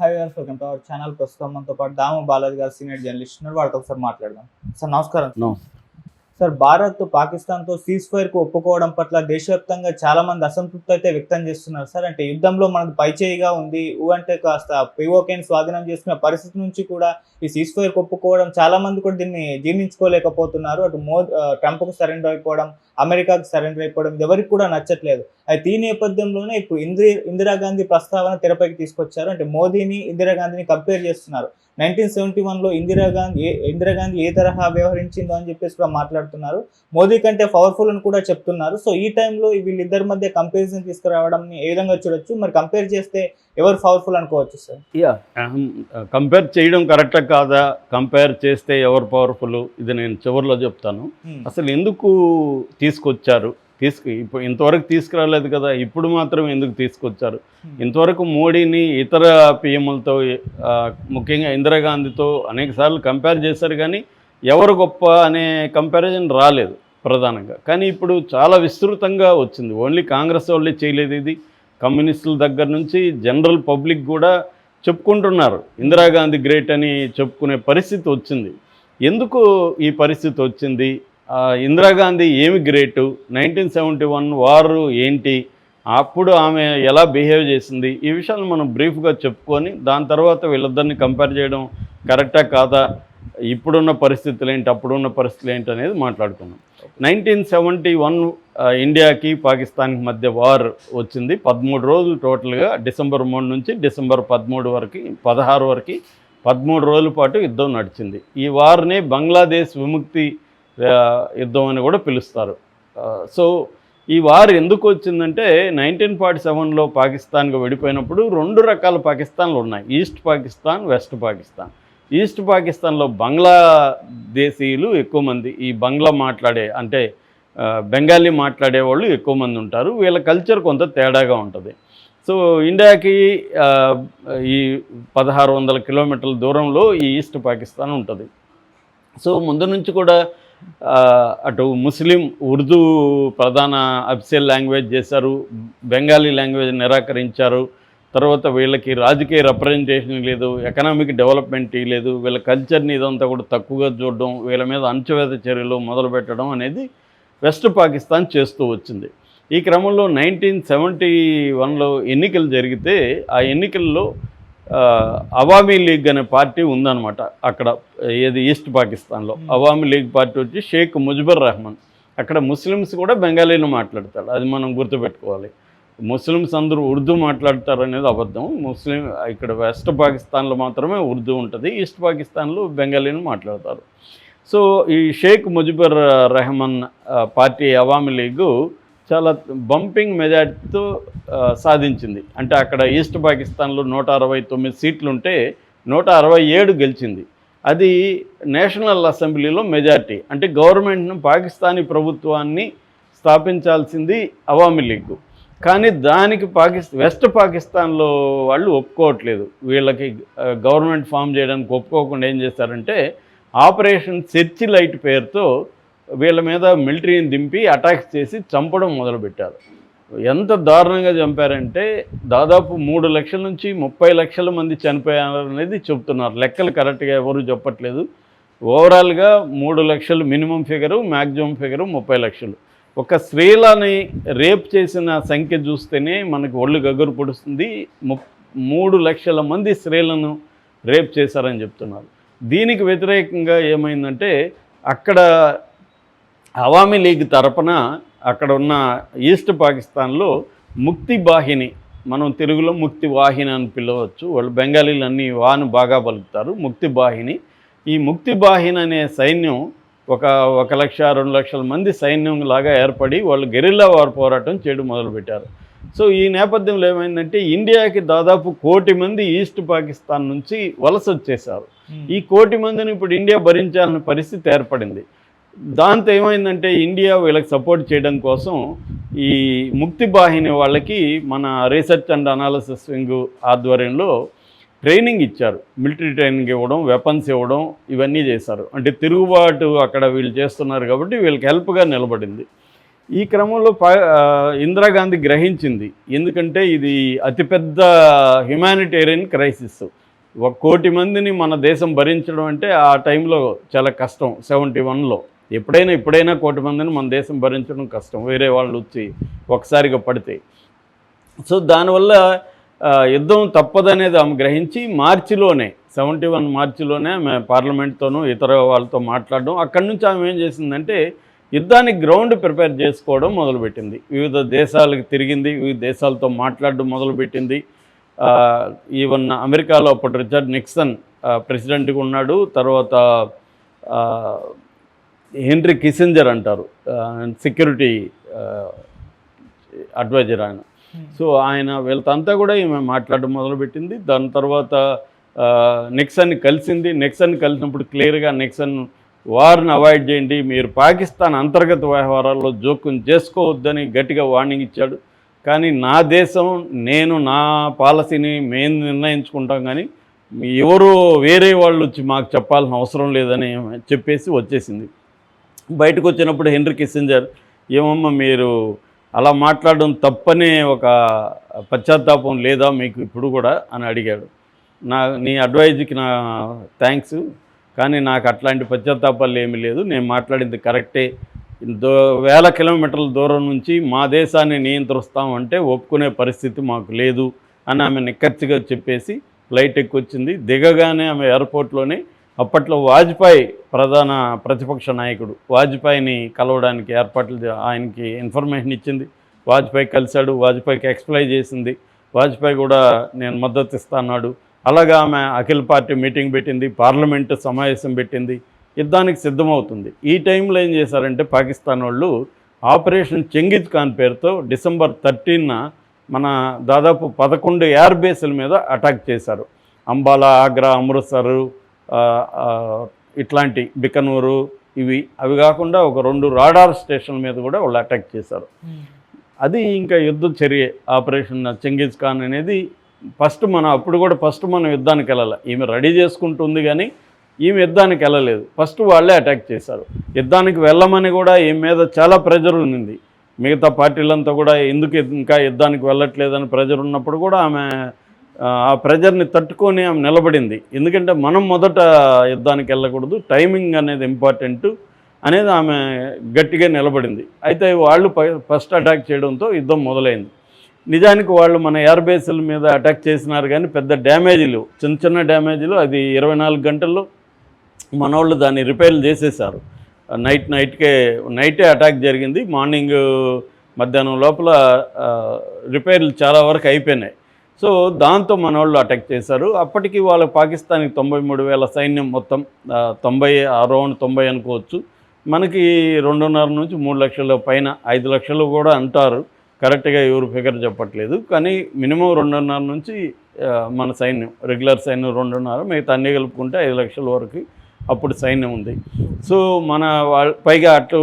Hi గారు welcome to our channel ప్రస్తుతం మనతో పాటు దాము బాలాజీ గారు సీనియర్ జర్నలిస్ట్ ఉన్నారు వాళ్ళతో ఒకసారి మాట్లాడదాం సార్ నమస్కారం. సార్ భారత్ పాకిస్తాన్తో సీజ్ ఫైర్కు ఒప్పుకోవడం పట్ల దేశవ్యాప్తంగా చాలా మంది అసంతృప్తి అయితే వ్యక్తం చేస్తున్నారు. సార్ అంటే యుద్ధంలో మనకు పైచేయిగా ఉంది. ఊ అంటే కాస్త పిఓకేని స్వాధీనం చేసుకునే పరిస్థితి నుంచి కూడా ఈ సీజ్ ఫైర్కు ఒప్పుకోవడం చాలా మంది కూడా దీన్ని జీర్ణించుకోలేకపోతున్నారు. అటు మో ట్రంప్కు సరెండర్ అయిపోవడం అమెరికాకు సరెండర్ అయిపోవడం ఎవరికి కూడా నచ్చట్లేదు. అయితే ఈ నేపథ్యంలోనే ఇప్పుడు ఇందిరా ఇందిరాగాంధీ ప్రస్తావన తెరపైకి తీసుకొచ్చారు. అంటే మోదీని ఇందిరాగాంధీని కంపేర్ చేస్తున్నారు. నైన్టీన్ సెవెంటీ వన్లో ఇందిరాగాంధీ ఏ ఇందిరాగాంధీ ఏ తరహా వ్యవహరించిందో అని చెప్పేసి కూడా మాట్లాడుతున్నారు. మోదీ కంటే పవర్ఫుల్ అని కూడా చెప్తున్నారు. సో ఈ టైంలో వీళ్ళిద్దరి మధ్య కంపారిజన్ తీసుకురావడం ఏ విధంగా చూడొచ్చు? మరి కంపేర్ చేస్తే ఎవరు పవర్ఫుల్ అనుకోవచ్చు సార్ యా. కంపేర్ చేయడం కరెక్టా కాదా? కంపేర్ చేస్తే ఎవరు పవర్ఫుల్ ఇది నేను చివరిలో చెప్తాను. అసలు ఎందుకు తీసుకొచ్చారు. తీసుకు ఇప్పుడు ఇంతవరకు తీసుకురాలేదు కదా ఇప్పుడు మాత్రం ఎందుకు తీసుకొచ్చారు? ఇంతవరకు మోడీని ఇతర పిఎంలతో ముఖ్యంగా ఇందిరాగాంధీతో అనేకసార్లు కంపేర్ చేశారు కానీ ఎవరు గొప్ప అనే కంపారిజన్ రాలేదు ప్రధానంగా. కానీ ఇప్పుడు చాలా విస్తృతంగా వచ్చింది. ఓన్లీ కాంగ్రెస్ వాళ్ళే చేయలేదు ఇది. కమ్యూనిస్టుల దగ్గర నుంచి జనరల్ పబ్లిక్ కూడా చెప్పుకుంటున్నారు. ఇందిరాగాంధీ గ్రేట్ అని చెప్పుకునే పరిస్థితి వచ్చింది. ఎందుకు ఈ పరిస్థితి వచ్చింది? ఇందిరాగాంధీ ఏమి గ్రేటు? నైన్టీన్ సెవెంటీ వన్ వారు ఏంటి? అప్పుడు ఆమె ఎలా బిహేవ్ చేసింది? ఈ విషయాలు మనం బ్రీఫ్గా చెప్పుకొని దాని తర్వాత వీళ్ళిద్దరిని కంపేర్ చేయడం కరెక్టా కాదా? ఇప్పుడున్న పరిస్థితులు ఏంటి? అప్పుడున్న పరిస్థితులు ఏంటి అనేది మాట్లాడుకున్నాం నైన్టీన్ సెవెంటీ వన్ ఇండియాకి పాకిస్తాన్కి మధ్య వార్ వచ్చింది. పదమూడు రోజులు టోటల్గా డిసెంబర్ మూడు నుంచి డిసెంబర్ పదమూడు వరకు పదహారు వరకు పదమూడు రోజుల పాటు యుద్ధం నడిచింది. ఈ వార్ని బంగ్లాదేశ్ విముక్తి యుద్ధం అని కూడా పిలుస్తారు. సో ఈ వారు ఎందుకు వచ్చిందంటే నైన్టీన్ ఫార్టీ సెవెన్లో పాకిస్తాన్గా విడిపోయినప్పుడు రెండు రకాల పాకిస్తాన్లు ఉన్నాయి. East Pakistan west Pakistan. East పాకిస్తాన్లో బంగ్లాదేశీయులు ఎక్కువ మంది ఈ బంగ్లా మాట్లాడే అంటే బెంగాలీ మాట్లాడే వాళ్ళు ఎక్కువ మంది ఉంటారు. వీళ్ళ కల్చర్ కొంత తేడాగా ఉంటుంది. సో ఇండియాకి ఈ పదహారు వందల కిలోమీటర్ల దూరంలో ఈ ఈస్ట్ పాకిస్తాన్ ఉంటుంది. సో ముందు నుంచి కూడా అటు ముస్లిం ఉర్దూ ప్రధాన అఫిషియల్ లాంగ్వేజ్ చేశారు బెంగాలీ లాంగ్వేజ్ నిరాకరించారు. తర్వాత వీళ్ళకి రాజకీయ రిప్రజెంటేషన్ లేదు ఎకనామిక్ డెవలప్మెంట్ లేదు వీళ్ళ కల్చర్ని ఇదంతా కూడా తక్కువగా చూడడం వీళ్ళ మీద అణచివేత చర్యలు మొదలుపెట్టడం అనేది వెస్ట్ పాకిస్తాన్ చేస్తూ వచ్చింది. ఈ క్రమంలో నైన్టీన్ సెవెంటీ వన్లో ఎన్నికలు జరిగితే ఆ ఎన్నికల్లో అవామీ లీగ్ అనే పార్టీ ఉందన్నమాట అక్కడ ఏది ఈస్ట్ పాకిస్తాన్లో. అవామీ లీగ్ పార్టీ వచ్చి షేక్ ముజిబుర్ రహమాన్. అక్కడ ముస్లిమ్స్ కూడా బెంగాలీలో మాట్లాడతారు అది మనం గుర్తుపెట్టుకోవాలి. ముస్లిమ్స్ అందరూ ఉర్దూ మాట్లాడతారు అనేది అబద్ధం. ముస్లిం ఇక్కడ వెస్ట్ పాకిస్తాన్లో మాత్రమే ఉర్దూ ఉంటుంది ఈస్ట్ పాకిస్తాన్లో బెంగాలీని మాట్లాడతారు. సో ఈ షేక్ ముజిబుర్ రెహమాన్ పార్టీ అవామీ లీగు చాలా బంపింగ్ మెజార్టీతో సాధించింది. అంటే అక్కడ ఈస్ట్ పాకిస్తాన్లో నూట అరవై తొమ్మిది సీట్లు ఉంటే నూట అరవై ఏడు గెలిచింది. అది నేషనల్ అసెంబ్లీలో మెజార్టీ. అంటే గవర్నమెంట్ను పాకిస్తానీ ప్రభుత్వాన్ని స్థాపించాల్సింది అవామీ లీగ్. కానీ దానికి పాకిస్తాన్ వెస్ట్ పాకిస్తాన్లో వాళ్ళు ఒప్పుకోవట్లేదు. వీళ్ళకి గవర్నమెంట్ ఫామ్ చేయడానికి ఒప్పుకోకుండా ఏం చేస్తారంటే ఆపరేషన్ సెర్చి లైట్ పేరుతో వీళ్ళ మీద మిలిటరీని దింపి అటాక్ చేసి చంపడం మొదలుపెట్టారు. ఎంత దారుణంగా చంపారంటే దాదాపు మూడు లక్షల నుంచి ముప్పై లక్షల మంది చనిపోయారు అనేది చెప్తున్నారు లెక్కలు కరెక్ట్గా ఎవరు చెప్పట్లేదు. ఓవరాల్గా మూడు లక్షలు మినిమం ఫిగరు మ్యాక్సిమం ఫిగరు ముప్పై లక్షలు. ఒక స్త్రీలని రేప్ చేసిన సంఖ్య చూస్తేనే మనకు ఒళ్ళు గగురు పొడుస్తుంది. ము మూడు లక్షల మంది స్త్రీలను రేప్ చేశారని చెప్తున్నారు. దీనికి వ్యతిరేకంగా ఏమైందంటే అక్కడ అవామీ లీగ్ తరపున అక్కడ ఉన్న ఈస్ట్ పాకిస్తాన్లో ముక్తి బాహిని మనం తెలుగులో ముక్తి వాహిని అని పిలవచ్చు వాళ్ళు బెంగాలీలు అన్ని వాను బాగా పలుకుతారు ముక్తి బాహిని. ఈ ముక్తి బాహిని అనే సైన్యం ఒక ఒక లక్ష రెండు లక్షల మంది సైన్యం లాగా ఏర్పడి వాళ్ళు గెరిల్లా వార్ పోరాటం చేయడం మొదలుపెట్టారు. సో ఈ నేపథ్యంలో ఏమైందంటే ఇండియాకి దాదాపు కోటి మంది ఈస్ట్ పాకిస్తాన్ నుంచి వలస వచ్చేసారు ఈ కోటి మందిని ఇప్పుడు ఇండియా భరించాల్సిన పరిస్థితి ఏర్పడింది. దాంతో ఏమైందంటే ఇండియా వీళ్ళకి సపోర్ట్ చేయడం కోసం ఈ ముక్తి బాహిని వాళ్ళకి మన రీసెర్చ్ అండ్ అనాలిసిస్ వింగ్ ఆధ్వర్యంలో ట్రైనింగ్ ఇచ్చారు. మిలిటరీ ట్రైనింగ్ ఇవ్వడం వెపన్స్ ఇవ్వడం ఇవన్నీ చేశారు. అంటే తిరుగుబాటు అక్కడ వీళ్ళు చేస్తున్నారు కాబట్టి వీళ్ళకి హెల్ప్గా నిలబడింది. ఈ క్రమంలో ఇందిరాగాంధీ గ్రహించింది. ఎందుకంటే ఇది అతిపెద్ద హ్యుమానిటేరియన్ క్రైసిస్ ఒక కోటి మందిని మన దేశం భరించడం అంటే ఆ టైంలో చాలా కష్టం సెవెంటీ వన్లో. ఎప్పుడైనా ఇప్పుడైనా కోటి మందిని మన దేశం భరించడం కష్టం. వేరే వాళ్ళు వచ్చి ఒకసారిగా పడితే. సో దానివల్ల యుద్ధం తప్పదనేది ఆమె గ్రహించి మార్చిలోనే సెవెంటీ వన్ మార్చిలోనే ఆమె పార్లమెంట్తోనూ ఇతర వాళ్ళతో మాట్లాడడం. అక్కడి నుంచి ఆమె ఏం చేసిందంటే యుద్ధానికి గ్రౌండ్ ప్రిపేర్ చేసుకోవడం మొదలుపెట్టింది. వివిధ దేశాలకు తిరిగింది వివిధ దేశాలతో మాట్లాడడం మొదలుపెట్టింది. ఆ, ఈవెన్ అమెరికాలో అప్పుడు రిచర్డ్ నిక్సన్ ప్రెసిడెంట్గా ఉన్నాడు. తర్వాత హెన్రీ కిసెంజర్ అంటారు. సెక్యూరిటీ అడ్వైజర్ ఆయన. సో ఆయన వీళ్ళతో కూడా ఈమె మాట్లాడడం మొదలుపెట్టింది. దాని తర్వాత నెక్సన్ కలిసింది. నెక్సన్ కలిసినప్పుడు క్లియర్గా నెక్సన్ వార్ని అవాయిడ్ చేయండి. మీరు పాకిస్తాన్ అంతర్గత వ్యవహారాల్లో జోక్యం చేసుకోవద్దని గట్టిగా వార్నింగ్ ఇచ్చాడు. కానీ నా దేశం నేను నా పాలసీని మేము నిర్ణయించుకుంటాం కానీ ఎవరు వేరే వాళ్ళు వచ్చి మాకు చెప్పాల్సిన అవసరం లేదని చెప్పేసి వచ్చేసింది. బయటకు వచ్చినప్పుడు హెన్రీ కిస్సింజర్ ఏమమ్మా మీరు అలా మాట్లాడడం తప్పనే ఒక పశ్చాత్తాపం లేదా మీకు ఇప్పుడు కూడా? అని అడిగాడు. నా నీ అడ్వైజ్కి నా థ్యాంక్స్ కానీ నాకు అట్లాంటి పశ్చాత్తాపాలు ఏమీ లేదు. నేను మాట్లాడింది కరెక్టే. దో వేల కిలోమీటర్ల దూరం నుంచి మా దేశాన్ని నియంత్రిస్తామంటే ఒప్పుకునే పరిస్థితి మాకు లేదు అని ఆమె నిక్కచ్చిగా చెప్పేసి ఫ్లైట్ ఎక్కొచ్చింది. దిగగానే ఆమె ఎయిర్పోర్ట్లోనే అప్పట్లో వాజ్పేయి ప్రధాన ప్రతిపక్ష నాయకుడు. వాజ్పేయిని కలవడానికి ఏర్పాట్లు ఆయనకి ఇన్ఫర్మేషన్ ఇచ్చింది. వాజ్పేయి కలిశాడు వాజ్పేయికి ఎక్స్ప్లెయిన్ చేసింది. వాజ్పేయి కూడా నేను మద్దతు ఇస్తాన్నాడు అలాగా ఆమె అఖిల పార్టీ మీటింగ్ పెట్టింది పార్లమెంటు సమావేశం పెట్టింది. యుద్ధానికి సిద్ధమవుతుంది. ఈ టైంలో ఏం చేశారంటే పాకిస్తాన్ వాళ్ళు ఆపరేషన్ చెంగిజ్ ఖాన్ పేరుతో డిసెంబర్ థర్టీన్న మన దాదాపు పదకొండు ఎయిర్ బేస్ల మీద అటాక్ చేశారు. అంబాలా ఆగ్రా అమృత్సరు ఇట్లాంటి బికనూరు ఇవి అవి కాకుండా ఒక రెండు రాడార్ స్టేషన్ల మీద కూడా వాళ్ళు అటాక్ చేశారు. అది ఇంకా యుద్ధ చర్య ఆపరేషన్ చెంగిజ్ ఖాన్ అనేది ఫస్ట్ మనం అప్పుడు కూడా ఫస్ట్ మనం యుద్ధానికి వెళ్ళాలి. ఈమె రెడీ చేసుకుంటుంది కానీ ఈమె యుద్ధానికి వెళ్ళలేదు. ఫస్ట్ వాళ్ళే అటాక్ చేశారు. యుద్ధానికి వెళ్ళమని కూడా ఈమె మీద చాలా ప్రెజర్ ఉన్నింది. మిగతా పార్టీలంతా కూడా ఎందుకు ఇంకా యుద్ధానికి వెళ్ళట్లేదని ప్రెజర్ ఉన్నప్పుడు కూడా ఆమె ఆ, ప్రెజర్ని తట్టుకొని ఆమె నిలబడింది. ఎందుకంటే మనం మొదట యుద్ధానికి వెళ్ళకూడదు టైమింగ్ అనేది ఇంపార్టెంట్ అనేది ఆమె గట్టిగా నిలబడింది. అయితే వాళ్ళు ప- ఫస్ట్ అటాక్ చేయడంతో యుద్ధం మొదలైంది. నిజానికి వాళ్ళు మన ఎయిర్ బేస్ల మీద అటాక్ చేసినారు కానీ పెద్ద డ్యామేజీలు చిన్న చిన్న డ్యామేజీలు అది ఇరవై నాలుగు గంటల్లో మన వాళ్ళు దాన్ని రిపేర్లు చేసేసారు నైట్ నైట్కే నైటే అటాక్ జరిగింది. మార్నింగ్ మధ్యాహ్నం లోపల రిపేర్లు చాలా వరకు అయిపోయినాయి. సో దాంతో మన వాళ్ళు అటాక్ చేశారు. అప్పటికి వాళ్ళ పాకిస్తాన్కి తొంభై మూడు వేల సైన్యం మొత్తం తొంభై అరౌండ్ తొంభై అనుకోవచ్చు. మనకి రెండున్నర నుంచి మూడు లక్షల పైన ఐదు లక్షలు కూడా అంటారు. కరెక్ట్గా ఎవరు ఫిగర్ చెప్పట్లేదు. కానీ మినిమం రెండున్నర నుంచి మన సైన్యం రెగ్యులర్ సైన్యం రెండున్నర మిగతా అన్నీ కలుపుకుంటే ఐదు లక్షల వరకు అప్పుడు సైన్యం ఉంది. సో మన పైగా అటు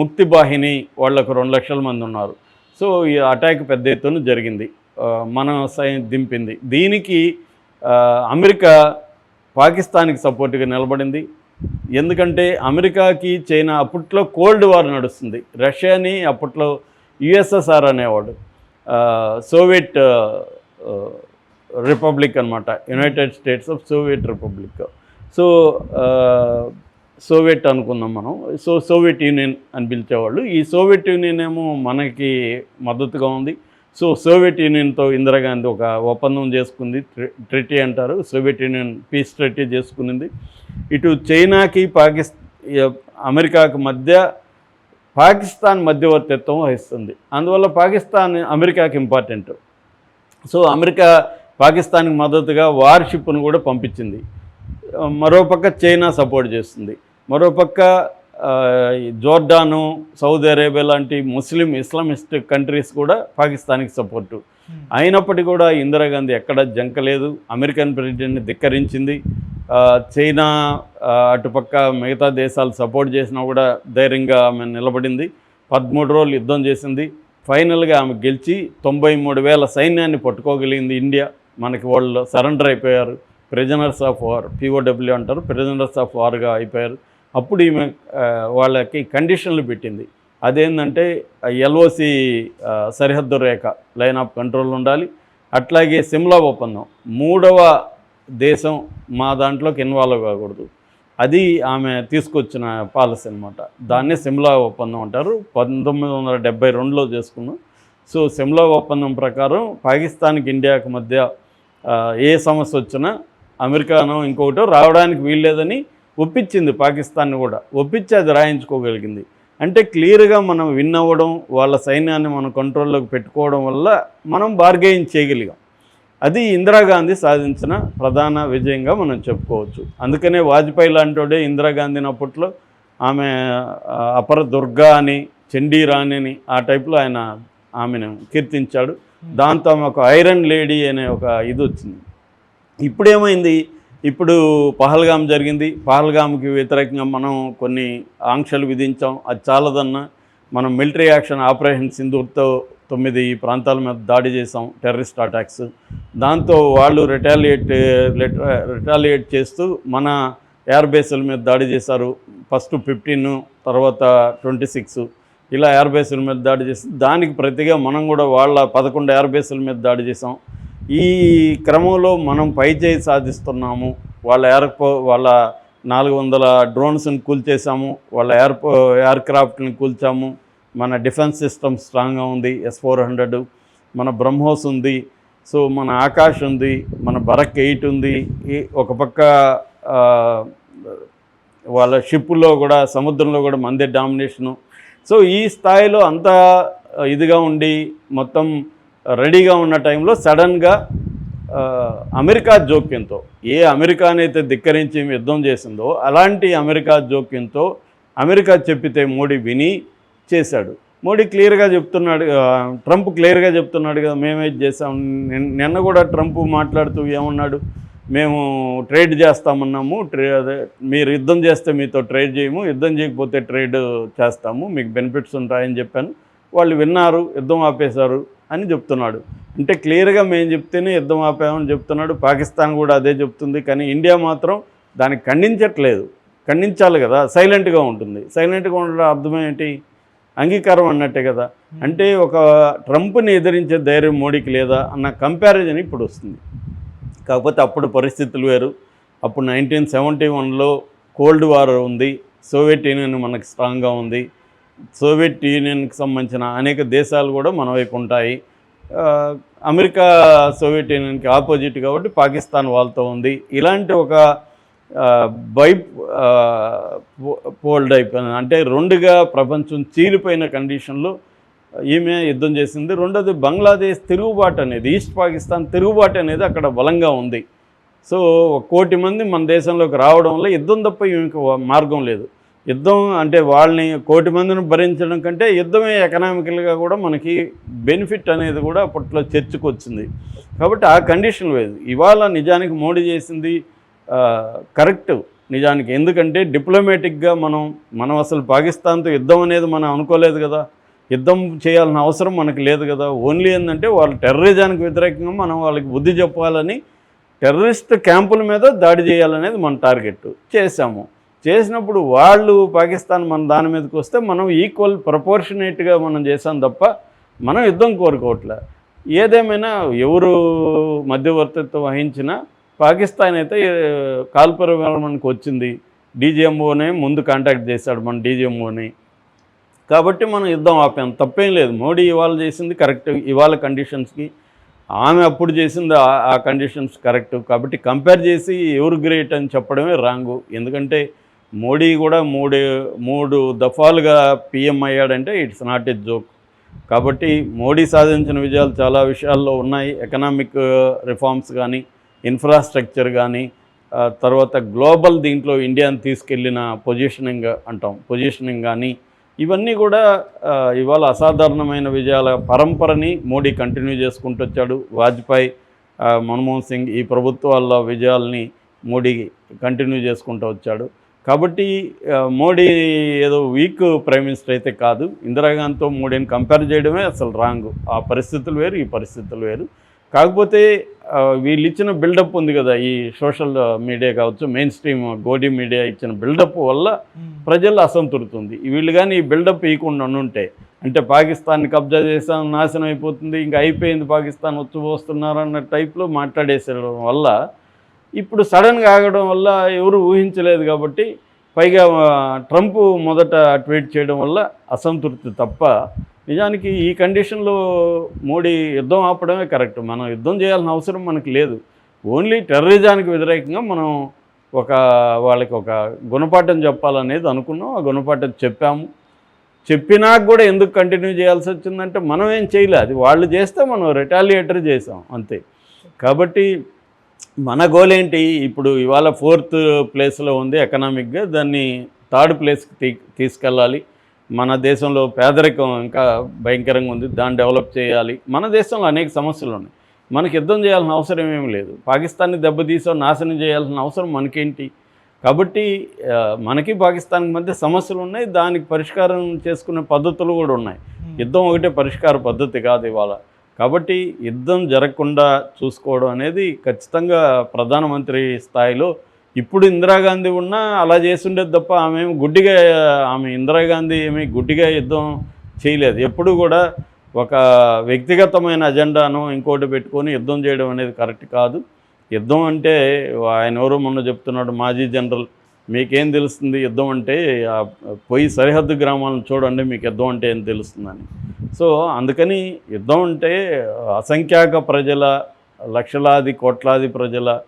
ముక్తి బాహిని వాళ్ళకు రెండు లక్షల మంది ఉన్నారు. సో ఈ అటాక్ పెద్ద ఎత్తున జరిగింది. మన దింపింది. దీనికి అమెరికా పాకిస్తాన్కి సపోర్ట్గా నిలబడింది. ఎందుకంటే అమెరికాకి చైనా అప్పట్లో కోల్డ్ వార్ నడుస్తుంది. రష్యాని అప్పట్లో యుఎస్ఎస్ఆర్ అనేవాడు. సోవియట్ రిపబ్లిక్ అనమాట united states of Soviet republic. So Soviet అనుకుందాం మనం. సో సోవియట్ యూనియన్ అని పిలిచేవాళ్ళు. ఈ సోవియట్ యూనియన్ ఏమో మనకి మద్దతుగా ఉంది. సో సోవియట్ యూనియన్తో ఇందిరాగాంధీ ఒక ఒప్పందం చేసుకుంది ట్రి- ట్రిటీ అంటారు. సోవియట్ యూనియన్ పీస్ ట్రిటీ చేసుకునింది. ఇటు చైనాకి పాకిస్తా అమెరికాకి మధ్య పాకిస్తాన్ మధ్యవర్తిత్వం వహిస్తుంది. అందువల్ల పాకిస్తాన్ అమెరికాకి ఇంపార్టెంట్. సో అమెరికా పాకిస్తాన్కి మద్దతుగా వార్షిప్ను కూడా పంపించింది. మరోపక్క చైనా సపోర్ట్ చేస్తుంది. మరోపక్క జోర్డాను సౌదీ అరేబియా లాంటి ముస్లిం ఇస్లామిస్ట్ కంట్రీస్ కూడా పాకిస్తాన్కి సపోర్టు. అయినప్పటికీ కూడా ఇందిరాగాంధీ ఎక్కడ జంకలేదు అమెరికన్ ప్రెసిడెంట్ని ధిక్కరించింది. చైనా అటుపక్క మిగతా దేశాలు సపోర్ట్ చేసినా కూడా ధైర్యంగా ఆమె నిలబడింది. పదమూడు రోజులు యుద్ధం చేసింది. ఫైనల్గా ఆమె గెలిచి తొంభై మూడు వేల సైన్యాన్ని పట్టుకోగలిగింది ఇండియా. మనకి వాళ్ళు సరెండర్ అయిపోయారు. ప్రిజనర్స్ ఆఫ్ వార్ పిఓడబ్ల్యూ అంటారు. ప్రిజనర్స్ ఆఫ్ వార్గా అయిపోయారు. అప్పుడు ఈమె వాళ్ళకి కండిషన్లు పెట్టింది. అదేంటంటే ఎల్ఓసి సరిహద్దు రేఖ లైన్ ఆఫ్ కంట్రోల్ ఉండాలి. అట్లాగే సిమ్లా ఒప్పందం మూడవ దేశం మా దాంట్లోకి ఇన్వాల్వ్ కాకూడదు. అది ఆమె తీసుకొచ్చిన పాలసీ అనమాట దాన్నే సిమ్లా ఒప్పందం అంటారు. పంతొమ్మిది వందల డెబ్బై రెండులో చేసుకున్నాం. సో సిమ్లా ఒప్పందం ప్రకారం పాకిస్తాన్కి ఇండియాకి మధ్య ఏ సమస్య వచ్చినా అమెరికానో ఇంకొకటో రావడానికి వీల్లేదని ఒప్పించింది పాకిస్తాన్ని కూడా. ఒప్పించి అది రాయించుకోగలిగింది. అంటే క్లియర్గా మనం విన్ అవ్వడం వాళ్ళ సైన్యాన్ని మనం కంట్రోల్లోకి పెట్టుకోవడం వల్ల మనం బార్గెయిన్ చేయగలిగాం. అది ఇందిరాగాంధీ సాధించిన ప్రధాన విజయంగా మనం చెప్పుకోవచ్చు. అందుకనే వాజ్పేయి లాంటివాడే ఇందిరాగాంధీని అప్పట్లో ఆమె అపర దుర్గా అని చండీ రాణి అని ఆ టైప్లో ఆయన ఆమెను కీర్తించాడు. దాంతో ఆమె ఒక ఐరన్ లేడీ అనే ఒక ఇది వచ్చింది. ఇప్పుడేమైంది? ఇప్పుడు పహల్గామ్ జరిగింది. పహల్గామ్కి వ్యతిరేకంగా మనం కొన్ని ఆంక్షలు విధించాం. అది చాలదన్న మనం మిలిటరీ యాక్షన్ ఆపరేషన్ సింధూర్తో తొమ్మిది ప్రాంతాల మీద దాడి చేసాం టెర్రరిస్ట్ అటాక్స్. దాంతో వాళ్ళు రిటాలియేట్ రిటాలియేట్ చేస్తూ మన ఎయిర్ బేసుల మీద దాడి చేశారు. ఫస్ట్ ఫిఫ్టీన్ తర్వాత ట్వంటీ సిక్స్. ఇలా ఎయిర్ బేసుల మీద దాడి చేసి దానికి ప్రతిగా మనం కూడా వాళ్ళ పదకొండు ఎయిర్ బేసుల మీద దాడి చేసాం ఈ క్రమంలో మనం పై చేయి సాధిస్తున్నాము. వాళ్ళ ఎయిర్పో వాళ్ళ నాలుగు వందల డ్రోన్స్ని కూల్చేసాము వాళ్ళ ఎయిర్పో ఎయిర్ క్రాఫ్ట్ని కూల్చాము. మన డిఫెన్స్ సిస్టమ్ స్ట్రాంగ్గా ఉంది. S four hundred. మన బ్రహ్మోస్ ఉంది. సో మన ఆకాష్ ఉంది. మన బరక్ ఎయిట్ ఉంది. ఈ ఒక పక్క వాళ్ళ షిప్లో కూడా సముద్రంలో కూడా మందే డామినేషను. సో ఈ స్థాయిలో అంత ఇదిగా ఉండి మొత్తం రెడీగా ఉన్న టైంలో సడన్గా అమెరికా జోక్యంతో ఏ అమెరికానైతే ధిక్కరించి యుద్ధం చేసిందో అలాంటి అమెరికా జోక్యంతో అమెరికా చెప్పితే మోడీ విని చేశాడు. మోడీ క్లియర్గా చెప్తున్నాడు ట్రంప్ క్లియర్గా చెప్తున్నాడు కదా మేమే చేసాం నిన్- నిన్న కూడా ట్రంప్ మాట్లాడుతూ ఏమన్నాడు? మేము ట్రేడ్ చేస్తామన్నాము ట్రే అదే మీరు యుద్ధం చేస్తే మీతో ట్రేడ్ చేయము యుద్ధం చేయకపోతే ట్రేడ్ చేస్తాము మీకు బెనిఫిట్స్ ఉంటాయని చెప్పాను. వాళ్ళు విన్నారు యుద్ధం ఆపేశారు. అని చెప్తున్నాడు. అంటే క్లియర్గా మేము చెప్తేనే యుద్ధం ఆపామని చెప్తున్నాడు. పాకిస్తాన్ కూడా అదే చెప్తుంది. కానీ ఇండియా మాత్రం దాన్ని ఖండించట్లేదు. ఖండించాలి కదా. సైలెంట్గా ఉంటుంది. సైలెంట్గా ఉండడం అర్థం ఏంటి? అంగీకారం అన్నట్టే కదా. అంటే ఒక ట్రంప్ని ఎదిరించే ధైర్యం మోడీకి లేదా అన్న కంపారిజన్ ఇప్పుడు వస్తుంది. కాకపోతే అప్పుడు పరిస్థితులు వేరు. అప్పుడు నైన్టీన్ సెవెంటీ వన్లో కోల్డ్ వార్ ఉంది. సోవియట్ యూనియన్ మనకు స్ట్రాంగ్గా ఉంది. సోవియట్ యూనియన్కి సంబంధించిన అనేక దేశాలు కూడా మన వైపు ఉంటాయి. అమెరికా సోవియట్ యూనియన్కి ఆపోజిట్ కాబట్టి పాకిస్తాన్ వాళ్ళతో ఉంది. ఇలాంటి ఒక బై పో- పోల్డ్ అయిపోయింది అంటే రెండుగా ప్రపంచం చీలిపోయిన కండిషన్లో ఈమె యుద్ధం చేసింది. రెండోది బంగ్లాదేశ్ తిరుగుబాటు అనేది ఈస్ట్ పాకిస్తాన్ తిరుగుబాటు అనేది అక్కడ బలంగా ఉంది. సో ఒక కోటి మంది మన దేశంలోకి రావడం వల్ల యుద్ధం తప్ప ఈమెకు మార్గం లేదు. యుద్ధం అంటే వాళ్ళని కోటి మందిని భరించడం కంటే యుద్ధమే ఎకనామికల్గా కూడా మనకి బెనిఫిట్ అనేది కూడా అప్పట్లో చర్చకు వచ్చింది. కాబట్టి ఆ కండిషన్ లేదు. ఇవాళ నిజానికి మోడీ చేసింది కరెక్ట్ నిజానికి. ఎందుకంటే డిప్లొమాటిక్గా మనం మనం అసలు పాకిస్తాన్తో యుద్ధం అనేది మనం అనుకోలేదు కదా. యుద్ధం చేయాల్సిన అవసరం మనకు లేదు కదా. ఓన్లీ ఏంటంటే వాళ్ళ టెర్రరిజానికి వ్యతిరేకంగా మనం వాళ్ళకి బుద్ధి చెప్పాలని టెర్రరిస్ట్ క్యాంపుల మీద దాడి చేయాలనేది మన టార్గెట్ చేశాము. చేసినప్పుడు వాళ్ళు పాకిస్తాన్ మన దాని మీదకి వస్తే మనం ఈక్వల్ ప్రపోర్షనేట్గా మనం చేసాం తప్ప మనం యుద్ధం కోరుకోవట్లే. ఏదేమైనా ఎవరు మధ్యవర్తిత్వం వహించినా పాకిస్తాన్ అయితే కాల్పుర విరమణకు వచ్చింది. డీజీఎంఓనే ముందు కాంటాక్ట్ చేశాడు మన డీజీఎంఓని. కాబట్టి మనం యుద్ధం ఆపాం. తప్పేం లేదు. మోడీ ఇవాళ చేసింది కరెక్ట్ ఇవాళ కండిషన్స్కి ఆమె అప్పుడు చేసింది ఆ- ఆ కండిషన్స్ కరెక్ట్ కాబట్టి కంపేర్ చేసి ఎవరు గ్రేట్ అని చెప్పడమే రాంగు ఎందుకంటే మోడీ కూడా మూడు మూడు దఫాలుగా పిఎం అయ్యాడంటే ఇట్స్ నాట్ ఎ జోక్. కాబట్టి మోడీ సాధించిన విజయాలు చాలా విషయాల్లో ఉన్నాయి. ఎకనామిక్ రిఫార్మ్స్ కానీ ఇన్ఫ్రాస్ట్రక్చర్ కానీ తర్వాత గ్లోబల్ దీంట్లో ఇండియాని తీసుకెళ్ళిన పొజిషనింగ్ అంటాం పొజిషనింగ్ కానీ ఇవన్నీ కూడా ఇవాళ అసాధారణమైన విజయాల పరంపరని మోడీ కంటిన్యూ చేసుకుంటూ వచ్చాడు. వాజ్పేయి మన్మోహన్ సింగ్ ఈ ప్రభుత్వాల విజయాల్ని మోడీ కంటిన్యూ చేసుకుంటూ వచ్చాడు. కాబట్టి మోడీ ఏదో వీక్ ప్రైమ్ మినిస్టర్ అయితే కాదు. ఇందిరాగాంధీతో మోడీని కంపేర్ చేయడమే అసలు రాంగ్. ఆ పరిస్థితులు వేరు ఈ పరిస్థితులు వేరు. కాకపోతే వీళ్ళు ఇచ్చిన బిల్డప్ ఉంది కదా ఈ సోషల్ మీడియా కావచ్చు మెయిన్ స్ట్రీమ్ గోడి మీడియా ఇచ్చిన బిల్డప్ వల్ల ప్రజలు అసంతృప్తి ఉంది వీళ్ళు కానీ ఈ బిల్డప్ ఇవ్వకుండా ఉంటే అంటే పాకిస్తాన్ని కబ్జా చేసాం నాశనం అయిపోతుంది ఇంకా అయిపోయింది పాకిస్తాన్ వచ్చిపోస్తున్నారు అన్న టైప్లో మాట్లాడేసేయడం వల్ల ఇప్పుడు సడన్గా ఆగడం వల్ల ఎవరు ఊహించలేదు కాబట్టి పైగా ట్రంప్ మొదట ట్వీట్ చేయడం వల్ల అసంతృప్తి తప్ప నిజానికి ఈ కండిషన్లో మోడీ యుద్ధం ఆపడమే కరెక్ట్. మనం యుద్ధం చేయాల్సిన అవసరం మనకు లేదు. ఓన్లీ టెర్రరిజానికి వ్యతిరేకంగా మనం ఒక వాళ్ళకి ఒక గుణపాఠం చెప్పాలనేది అనుకున్నాం. ఆ గుణపాఠం చెప్పాము. చెప్పినాక కూడా ఎందుకు కంటిన్యూ చేయాల్సి వచ్చిందంటే మనం ఏం చేయలే. అది వాళ్ళు చేస్తే మనం రిటాలియేటర్ చేసాం అంతే. కాబట్టి మన గోల్ ఏంటి? ఇప్పుడు ఇవాళ ఫోర్త్ ప్లేస్లో ఉంది ఎకనామిక్గా దాన్ని థర్డ్ ప్లేస్కి తీ తీసుకెళ్ళాలి. మన దేశంలో పేదరికం ఇంకా భయంకరంగా ఉంది దాన్ని డెవలప్ చేయాలి. మన దేశంలో అనేక సమస్యలు ఉన్నాయి. మనకి యుద్ధం చేయాల్సిన అవసరం ఏమీ లేదు. పాకిస్తాన్ని దెబ్బతీసో నాశనం చేయాల్సిన అవసరం మనకేంటి? కాబట్టి మనకి పాకిస్తాన్కి మధ్య సమస్యలు ఉన్నాయి దానికి పరిష్కారం చేసుకునే పద్ధతులు కూడా ఉన్నాయి. యుద్ధం ఒకటే పరిష్కార పద్ధతి కాదు ఇవాళ. కాబట్టి యుద్ధం జరగకుండా చూసుకోవడం అనేది ఖచ్చితంగా ప్రధానమంత్రి స్థాయిలో ఇప్పుడు ఇందిరాగాంధీ ఉన్నా అలా చేస్తుండేది తప్ప ఆమె ఏమి గుడ్డిగా ఆమె ఇందిరాగాంధీ ఏమి గుడ్డిగా యుద్ధం చేయలేదు. ఎప్పుడు కూడా ఒక వ్యక్తిగతమైన అజెండాను ఇంకోటి పెట్టుకొని యుద్ధం చేయడం అనేది కరెక్ట్ కాదు. యుద్ధం అంటే ఆయన ఎవరో మొన్న చెప్తున్నాడు మాజీ జనరల్ మీకేం తెలుస్తుంది? యుద్ధం అంటే పోయి సరిహద్దు గ్రామాలను చూడండి మీకు యుద్ధం అంటే ఏం తెలుస్తుందని. సో అందుకని యుద్ధం అంటే అసంఖ్యాక ప్రజల లక్షలాది కోట్లాది ప్రజల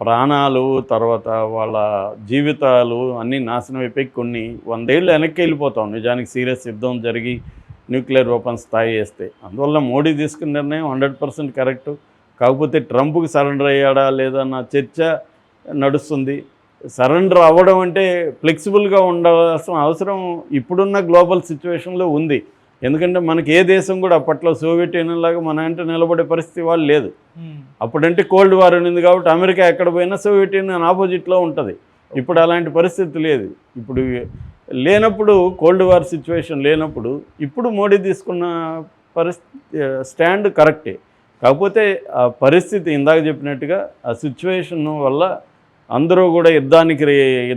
ప్రాణాలు తర్వాత వాళ్ళ జీవితాలు అన్నీ నాశనం అయిపోయి కొన్ని వందేళ్ళు వెనక్కి వెళ్ళిపోతాం. నిజానికి సీరియస్ యుద్ధం జరిగి న్యూక్లియర్ వెపన్స్ స్థాయి వేస్తే. అందువల్ల మోడీ తీసుకున్న నిర్ణయం హండ్రెడ్ పర్సెంట్ కరెక్ట్. కాకపోతే ట్రంప్కి సరెండర్ అయ్యాడా లేదా నా చర్చ నడుస్తుంది. సరెండర్ అవ్వడం అంటే ఫ్లెక్సిబుల్గా ఉండాల్సిన అవసరం ఇప్పుడున్న గ్లోబల్ సిచ్యువేషన్లో ఉంది. ఎందుకంటే మనకి ఏ దేశం కూడా అప్పట్లో సోవియట్ యూనియన్ లాగా మన అంటే నిలబడే పరిస్థితి వాళ్ళు లేదు. అప్పుడంటే కోల్డ్ వార్ ఉంది కాబట్టి అమెరికా ఎక్కడ పోయినా సోవియట్ యూనియన్ ఆపోజిట్లో ఉంటుంది. ఇప్పుడు అలాంటి పరిస్థితి లేదు. ఇప్పుడు లేనప్పుడు కోల్డ్ వార్ సిచ్యువేషన్ లేనప్పుడు ఇప్పుడు మోడీ తీసుకున్న పరిస్థితి స్టాండ్ కరెక్టే. కాకపోతే ఆ పరిస్థితి ఇందాక చెప్పినట్టుగా ఆ సిచ్యువేషన్ వల్ల అందరూ కూడా యుద్ధానికి రే-